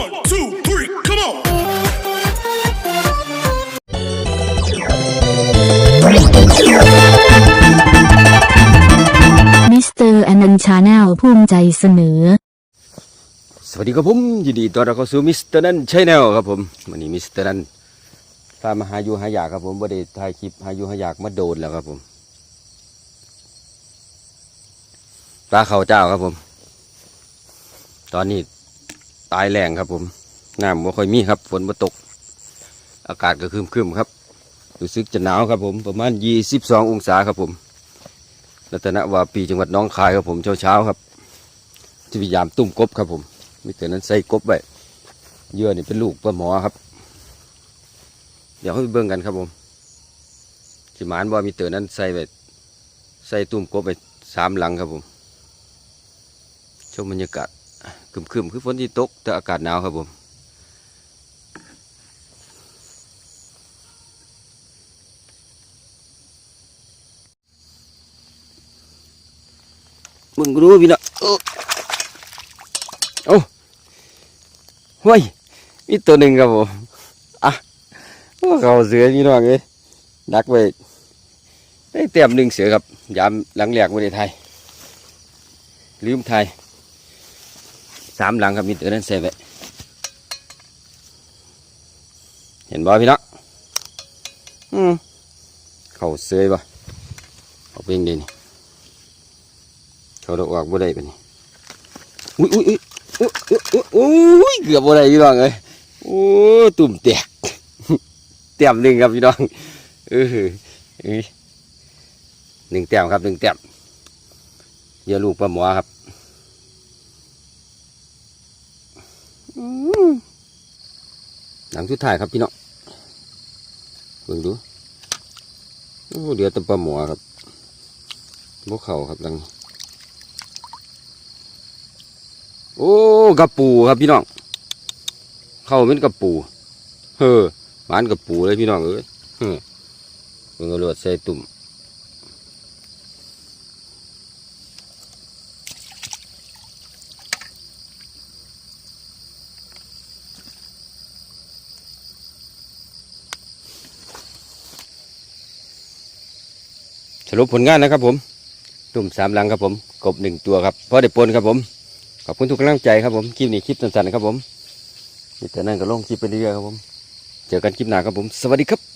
One, two, three, come on. มิสเตอร์อนันชาแนลภูมิใจเสนอ สวัสดีครับผมยินดีต้อนรับเข้าสู่มิสเตอร์นันชแนลครับผมวันนี้มิสเตอร์นันพามาหาอยู่หาอยากครับผมบ่ได้ถ่ายคลิปหาอยู่หาอยากมาโดนแล้วครับผมปลาเขาเจ้าครับผม ตอนนี้ ตายแรงครับผมน้ำบ่ค่อยมีครับฝนบ่ตก อากาศก็ครึมๆครับรู้สึกจะหนาวครับผมประมาณ 22 องศาครับผมรัตนวาปีจังหวัดน้องคายครับผมเช้าๆครับจะพยายามตุ้มกบครับผมมีแต่นั้นใส่กบไว้เยื่อนี่เป็นลูกปลาหมอครับ เดี๋ยวให้ไปเบิ่งกันครับผมขีหมานบ่มีเตอนั้นใส่ไว้ใส่ตุ้มกบไปสามหลังครับผมชมบรรยากาศ ครึมคือฝนที่ตกแต่อากาศหนาวครับผมมึงรู้พี่นะเอ้อโอ้ห้วยมีตัวหนึ่งครับผมอะเขาเสือนี่น้องเลยดักไว้ได้เตรียมหนึ่งเสือครับยามหลังแหลกไว้ในไทยลืมไทย สามหลังครับมีตัวนั้นใส่ไว้เห็นบ่พี่น้องอืมเขาเสือบ่เขาเป็นดีนี่เขาดอกออกบ่ได้ปะนี่อุ้ยอุ้ยอุ้ยอุ้ยอุ้ยเกือบอะไรพี่น้องเลยโอ้ตุ่มแตกแต้มหนึ่งครับพี่น้องเออเออหนึ่งแต้มครับหนึ่งแต้มเดี๋ยวลูกปลาหมอครับอืม หลังสุดท้ายครับพี่น้องเบิ่งดูโอ้เดี๋ยวตะปลาหมอครับพวกเข่าครับหลังโอ้กระปูครับพี่น้องเข้าเป็นกระปูเฮ้อหวานกระปูเลยพี่น้องเอ้ยเฮ้อเบิ่งเอาลวดใส่ตุ่ม รุปผลงานนะครับ ผมตุ่มสามลังครับผม กบหนึ่งตัวครับพอได้ปนครับผม ขอบคุณทุกกำลังใจครับผมคลิปนี้คลิปสั้นๆครับผมมีแต่นั่นก็ลงคลิปไปเรื่อยครับผม เจอกันคลิปหน้าครับผม สวัสดีครับ